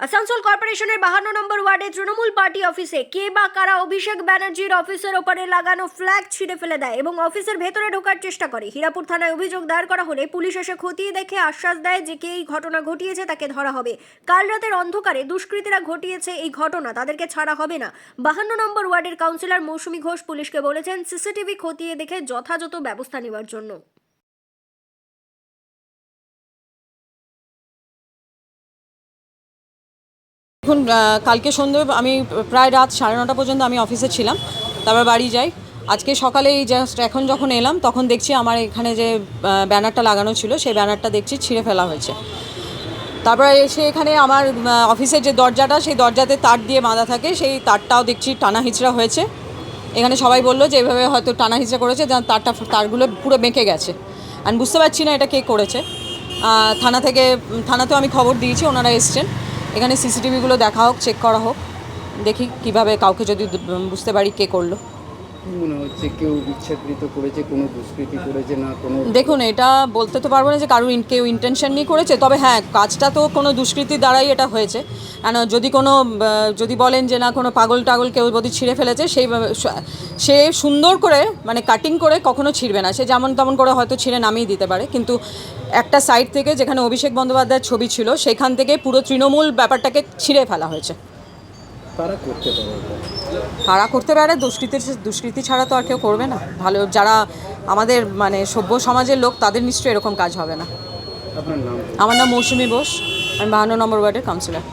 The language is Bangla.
কর্পোরেশনের বাহান্ন নম্বর ওয়ার্ডে তৃণমূল পার্টি অফিসে কে বা কারা অভিষেক ব্যানার্জির অফিসের ওপরে লাগানো ফ্ল্যাগ ছিঁড়ে ফেলে দেয় এবং অফিসের ভেতরে ঢোকার চেষ্টা করে। হীরাপুর থানায় অভিযোগ দায়ের করা হলে পুলিশ এসে খতিয়ে দেখে আশ্বাস দেয় যে কে এই ঘটনা ঘটিয়েছে তাকে ধরা হবে। কাল রাতের অন্ধকারে দুষ্কৃতীরা ঘটিয়েছে এই ঘটনা, তাদেরকে ছাড়া হবে না। বাহান্ন নম্বর ওয়ার্ডের কাউন্সিলর মৌসুমী ঘোষ পুলিশকে বলেছেন, সিসিটিভি খতিয়ে দেখে যথাযথ ব্যবস্থা নেওয়ার জন্য। এখন কালকে সন্ধ্যে আমি প্রায় রাত সাড়ে নটা পর্যন্ত আমি অফিসে ছিলাম, তারপর বাড়ি যাই। আজকে সকালে এই জাস্ট এখন যখন এলাম, তখন দেখছি আমার এখানে যে ব্যানারটা লাগানো ছিল, সেই ব্যানারটা দেখছি ছিঁড়ে ফেলা হয়েছে। তারপরে এসে এখানে আমার অফিসের যে দরজাটা, সেই দরজাতে তার দিয়ে বাঁধা থাকে, সেই তারটাও দেখছি টানা হিচড়া হয়েছে। এখানে সবাই বলল যে, এভাবে হয়তো টানা হিচড়া করেছে তারটা, তারগুলো পুরো বেঁকে গেছে। আর বুঝতে পারছি না এটা কে করেছে। থানা থেকে থানাতেও আমি খবর দিয়েছি, ওনারা এসছেন। এখানে সিসিটিভিগুলো দেখা হোক চেক করা হোক, দেখি কীভাবে কাউকে যদি বুঝতে পারি কে করল। দুষ্কৃতি দেখুন, এটা বলতে তো পারব না যে কারোর কেউ ইন্টেনশন নিয়ে করেছে, তবে হ্যাঁ কাজটা তো কোনো দুষ্কৃতির দ্বারাই এটা হয়েছে। কেন, যদি কোনো যদি বলেন যে না, কোনো পাগল টাগল কেউ যদি ছিঁড়ে ফেলেছে, সেই সে সুন্দর করে মানে কাটিং করে কখনো ছিঁড়বে না। সে যেমন তেমন করে হয়তো ছিঁড়ে নামিয়ে দিতে পারে, কিন্তু একটা সাইড থেকে যেখানে অভিষেক বন্দ্যোপাধ্যায়ের ছবি ছিল, সেখান থেকে পুরো তৃণমূল ব্যাপারটাকে ছিঁড়ে ফেলা হয়েছে। তারা করতে পারে তারা কারা করতে পারে দুষ্কৃতির দুষ্কৃতি ছাড়া তো আর কেউ করবে না। ভালো যারা আমাদের মানে সভ্য সমাজের লোক তাদের নিশ্চয়ই এরকম কাজ হবে না। আমার নাম মৌসুমি বোস আমি বাহান্ন নম্বর ওয়ার্ডের কাউন্সিলর